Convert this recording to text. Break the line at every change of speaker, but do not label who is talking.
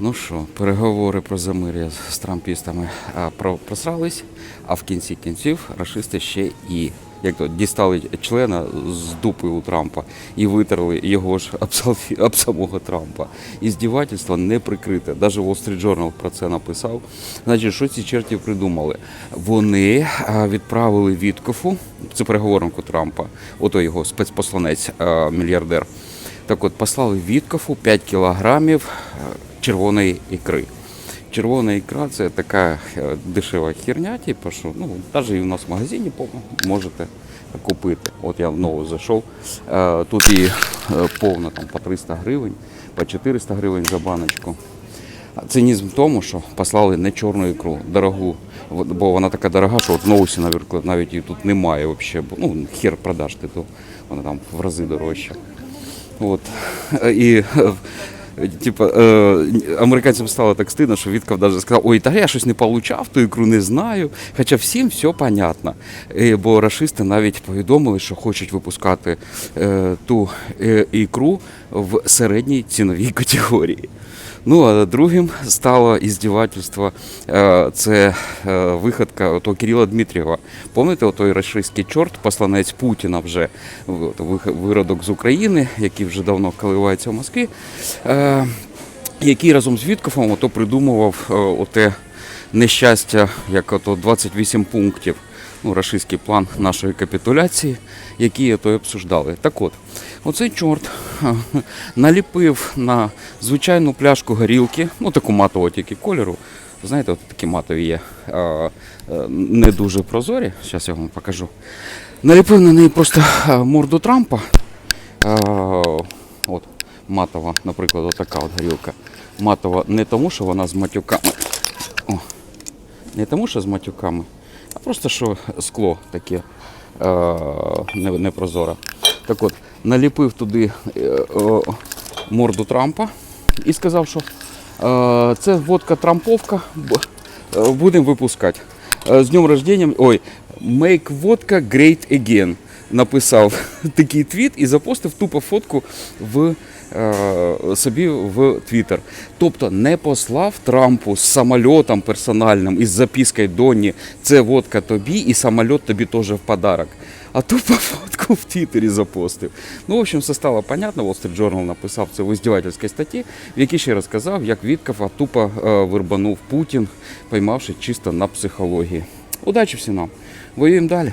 Ну що, переговори про замир'я з трампістами просрались, а в кінці кінців рашисти ще і як то дістали члена з дупи у Трампа і витерли його ж об, самого Трампа. І здівательство не прикрите. Навіть Wall Street Journal про це написав. Значить, що ці черті придумали? Вони відправили Віткофу, це переговорнику Трампа, ото його спецпосланець, мільярдер. Так от послали Віткофу 5 кілограмів червоної ікри. Червона ікра це така е, дешева херня, типу, що ну, навіть і у нас в магазині можете купити. От я знову зайшов. Е, Тут і е, повна там, по 300 гривень, по 400 гривень за баночку. Цинізм в тому, що послали не чорну ікру, дорогу, бо вона така дорога, що от в Ноусі, наприклад, навіть її тут немає взагалі. Ну, хер продаш ти, то вона там в рази дорожча. От. І типа, е, американцям стало так стидно, що Вітков навіть сказав, ой, та я щось не получав, ту ікру не знаю. Хоча всім все понятно. Е, Бо рашисти навіть повідомили, що хочуть випускати е, ту е, ікру в середній ціновій категорії. Ну а другим стало іздівательство. е, Це е, виходка ото Кирила Дмитрієва. Пам'ятаєте, той рашистський чорт, посланець Путіна вже виродок з України, який вже давно коливається в Москві, е, який разом з Віткофом ото придумував оте нещастя, як ото 28 пунктів. Ну, рашистський план нашої капітуляції, які то й обсуждали. Так от, оцей чорт наліпив на звичайну пляшку горілки, ну таку матову тільки кольору. Знаєте, от такі матові є е, не дуже прозорі. Зараз я вам покажу. Наліпив на неї просто морду Трампа. От, матова, наприклад, отака от горілка. Матова не тому, що вона з матюками. О, не тому, що з матюками, а просто що скло таке е, непрозоре. Так от, наліпив туди е, морду Трампа і сказав, що е, це водка Трамповка, будемо випускати. З днем рождения, ой, make vodka great again. Написав такий твіт і запостив тупо фотку в е, собі в Твіттер. Тобто не послав Трампу з самольотом персональним із запискою Доні, це водка тобі і самоліт тобі теж в подарок. А тупо фотку в Твіттері запостив. Ну, в общем, все стало понятно. Wall Street Journal написав це в издевательській статті, в якій ще розказав, як Вітков тупо е, вирбанув Путін, поймавши чисто на психології. Удачі всім нам. Воюємо далі.